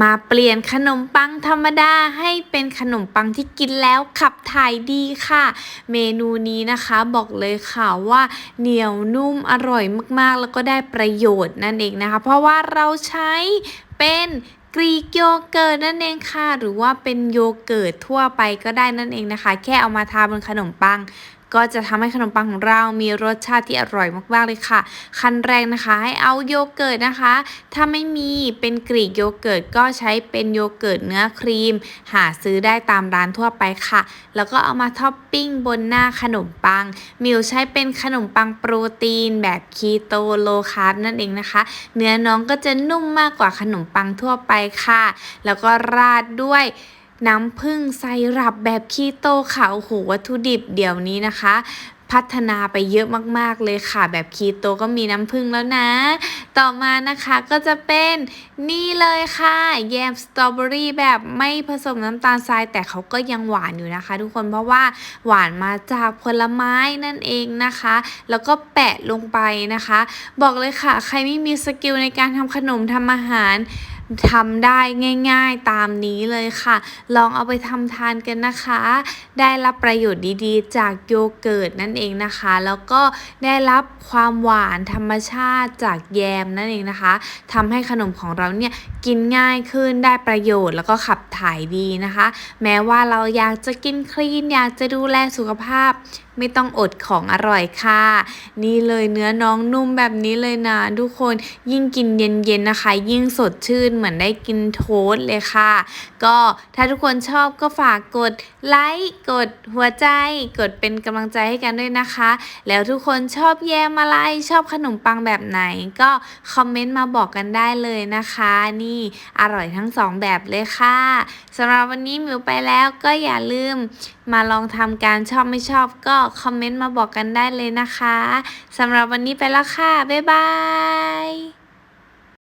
มาเปลี่ยนขนมปังธรรมดาให้เป็นขนมปังที่กินแล้วขับถ่ายดีค่ะ เมนูนี้นะคะบอกเลยค่ะว่าเหนียวนุ่มอร่อยมากๆ แล้วก็ได้ประโยชน์นั่นเองนะคะ เพราะว่าเราใช้เป็นกรีกโยเกิร์ตนั่นเองค่ะ หรือว่าเป็นโยเกิร์ตทั่วไปก็ได้นั่นเองนะคะ แค่เอามาทาบนขนมปัง ก็จะทำให้ขนมปังของเรามีรสชาติที่อร่อยมากๆเลยค่ะ ขั้นแรกนะคะ ให้เอาโยเกิร์ตนะคะ ถ้าไม่มีเป็นกรีกโยเกิร์ตก็ใช้เป็นโยเกิร์ตเนื้อครีม หาซื้อได้ตามร้านทั่วไปค่ะ แล้วก็เอามาท็อปปิ้งบนหน้าขนมปัง มิวใช้เป็นขนมปังโปรตีนแบบคีโตโลคาร์บนั่นเองนะคะ เนื้อน้องก็จะนุ่มมากกว่าขนมปังทั่วไปค่ะ แล้วก็ราดด้วย น้ำผึ้งไซรัปแบบคีโตค่ะโอ้โหวัตถุดิบเดี๋ยวนี้นะคะ พัฒนาไปเยอะมากๆเลยค่ะ แบบคีโตก็มีน้ำผึ้งแล้วนะ ต่อมานะคะก็จะเป็นนี่เลยค่ะ แยมสตรอเบอรี่แบบไม่ผสมน้ำตาลทรายแต่เขาก็ยังหวานอยู่นะคะ ทุกคนเพราะว่าหวานมาจากผลไม้นั่นเองนะคะ แล้วก็แปะลงไปนะคะ บอกเลยค่ะ ใครไม่มีสกิลในการทำขนมทำอาหาร ทำได้ง่าย ๆตามนี้เลยค่ะ ลองเอาไปทำทานกันนะคะ ได้รับประโยชน์ดีๆ จากโยเกิร์ตนั่นเองนะคะ แล้วก็ได้รับความหวานธรรมชาติจากแยมนั่นเองนะคะทำให้ขนมของเราเนี่ยกินง่ายขึ้นได้ประโยชน์แล้วก็ขับถ่ายดีนะคะ แม้ว่าเราอยากจะกินคลีนอยากจะดูแลสุขภาพไม่ต้องอดของอร่อยค่ะ นี่เลยเนื้อน้องนุ่มแบบนี้เลยนะ ทุกคนยิ่งกินเย็นๆนะคะ ยิ่งสดชื่นเหมือนได้กินโทสต์เลยค่ะ ก็ถ้าทุกคนชอบก็ฝากกดไลค์กดหัวใจ กดเป็นกำลังใจให้กันด้วยนะคะ แล้วทุกคนชอบแยมอะไรชอบขนมปังแบบไหน ก็คอมเมนต์มาบอกกันได้เลยนะคะ นี่อร่อยทั้งสองแบบเลยค่ะสำหรับวันนี้มิวไปแล้วก็อย่าลืมมาลองทำการชอบไม่ชอบก็คอมเมนต์มาบอกกันได้เลยนะคะสำหรับวันนี้ไปแล้วค่ะ บ๊ายบาย